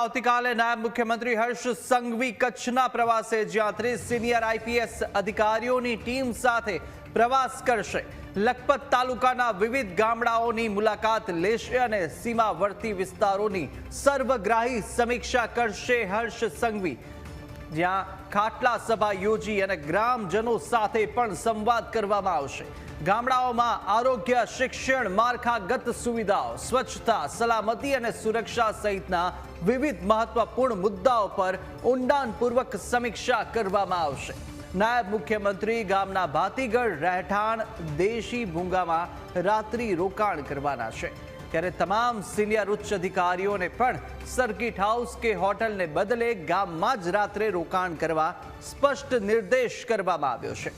આવતીકાલે નાયબ મુખ્યમંત્રી હર્ષ સંઘવી કચ્છના પ્રવાસે જ્યાં ત્રીસ સિનિયર આઈપીએસ અધિકારીઓની ટીમ સાથે પ્રવાસ કરશે. લખપત તાલુકાના વિવિધ ગામડાઓની મુલાકાત લેશે અને સીમાવર્તી વિસ્તારોની સર્વગ્રાહી સમીક્ષા કરશે હર્ષ સંઘવી. જ્યાં ખાટલા સભા યોજી અને ગ્રામજનો સાથે પણ સંવાદ કરવામાં આવશે. ગામડાઓમાં આરોગ્ય, શિક્ષણ, માળખાગત સુવિધાઓ, સ્વચ્છતા, સલામતી અને સુરક્ષા સહિતના વિવિધ મહત્વપૂર્ણ મુદ્દાઓ પર ઊંડાણપૂર્વક સમીક્ષા કરવામાં આવશે. નાયબ મુખ્યમંત્રી ગામના ભાતીગઢ રહેઠાણ દેશી ભૂંગામાં રાત્રિ રોકાણ કરવાના છે. ત્યારે તમામ સિનિયર ઉચ્ચ અધિકારીઓને પણ સર્કિટ હાઉસ કે હોટલને બદલે ગામમાં જ રાત્રે રોકાણ કરવા સ્પષ્ટ નિર્દેશ કરવામાં આવ્યો છે.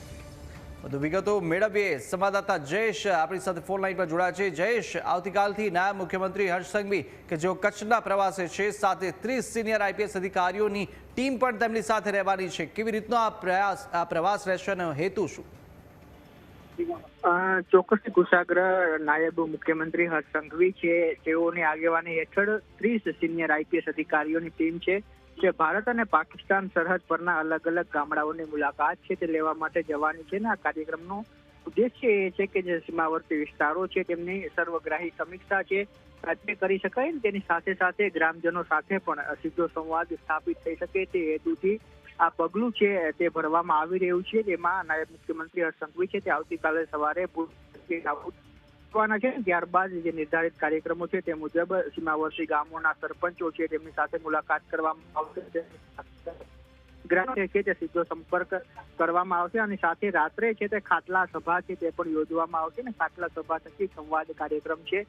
વધુ વિગતો મેળવીએ. સંવાદદાતા જયેશ આપણી સાથે ફોન લાઈન પર જોડાયા છે. જયેશ, આવતીકાલથી નાયબ મુખ્યમંત્રી હર્ષ સંઘવી કે જેઓ કચ્છના પ્રવાસે છે, સાથે ત્રીસ સિનિયર આઈપીએસ અધિકારીઓની ટીમ પણ તેમની સાથે રહેવાની છે. કેવી રીતનો આ પ્રયાસ, આ પ્રવાસ રહેશે હેતુ શું? ચોક્કસથી કુશાગ્ર નાયબ મુખ્યમંત્રી હર્ષ સંઘવી છે. તેઓની આગેવાની હેઠળ ત્રીસ સિનિયર આઈપીએસ અધિકારીઓની ટીમ છે, જે ભારત અને પાકિસ્તાન સરહદ પરના અલગ અલગ ગામડાઓની મુલાકાત છે તે લેવા માટે જવાની છે. ને આ કાર્યક્રમનો ઉદ્દેશ્ય એ છે કે જે સીમાવર્તી વિસ્તારો છે તેમની સર્વગ્રાહી સમીક્ષા છે તે કરી શકાય તેની સાથે સાથે ગ્રામજનો સાથે પણ સીધો સંવાદ સ્થાપિત થઈ શકે તે હેતુથી આ પગલું છે તે ભરવામાં આવી રહ્યું છે. જેમાં નાયબ મુખ્યમંત્રી હર્ષ છે. તે આવતીકાલે સવારે છે. ત્યારબાદ જે નિર્ધારિત કાર્યક્રમો છે તે મુજબ સીમાવર્તી ગામોના સરપંચો છે તેમની સાથે મુલાકાત કરવામાં આવશે. ગ્રામ છે તે સીધો સંપર્ક કરવામાં આવશે અને સાથે રાત્રે છે તે ખાટલા સભા છે તે પણ યોજવામાં આવશે ને ખાટલા સભા થકી સંવાદ કાર્યક્રમ છે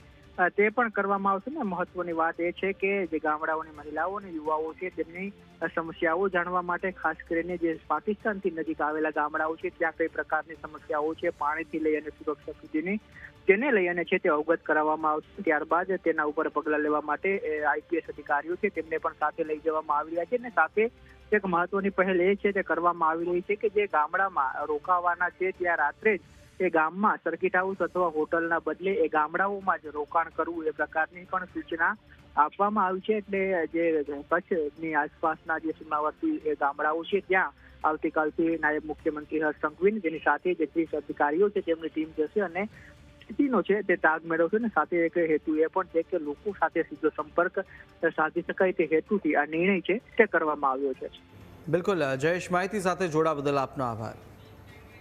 તે પણ કરવામાં આવશે ને મહત્વની વાત એ છે કે જે ગામડાઓની મહિલાઓ અને યુવાઓ છે તેમની સમસ્યાઓ જાણવા માટે ખાસ કરીને જે પાકિસ્તાનથી નજીક આવેલા ગામડાઓ છે ત્યાં કઈ પ્રકારની સમસ્યાઓ છે પાણીથી લઈ અને સુરક્ષા સુધીની, તેને લઈ અને છે તે અવગત કરાવવામાં આવશે. ત્યારબાદ તેના ઉપર પગલાં લેવા માટે આઈપીએસ અધિકારીઓ છે તેમને પણ સાથે લઈ જવામાં આવી રહ્યા છે અને સાથે એક મહત્વની પહેલ એ છે તે કરવામાં આવી રહી છે કે જે ગામડામાં રોકાવાના છે ત્યાં રાત્રે જ એ ગામમાં સર્કિટ હાઉસ અથવા હોટલના બદલે એ ગામડાઓમાં જ રોકાણ કરવું એ પ્રકારની પણ સૂચના આપવામાં આવી છે. એટલે જે કચ્છની આસપાસના જે સીમાવર્તી ગામડાઓ છે ત્યાં આવતીકાલથી નાયબ મુખ્યમંત્રી હર્ષ સંઘવી જેની સાથે જે ત્રીસ અધિકારીઓ છે તેમની ટીમ જશે અને સ્થિતિનો છે તે તાગ મેળવશે ને સાથે એક હેતુ એ પણ છે કે લોકો સાથે સીધો સંપર્ક સાધી શકાય તે હેતુથી આ નિર્ણય છે તે કરવામાં આવ્યો છે. બિલકુલ જયેશ, માહિતી સાથે જોડા બદલ આપનો આભાર.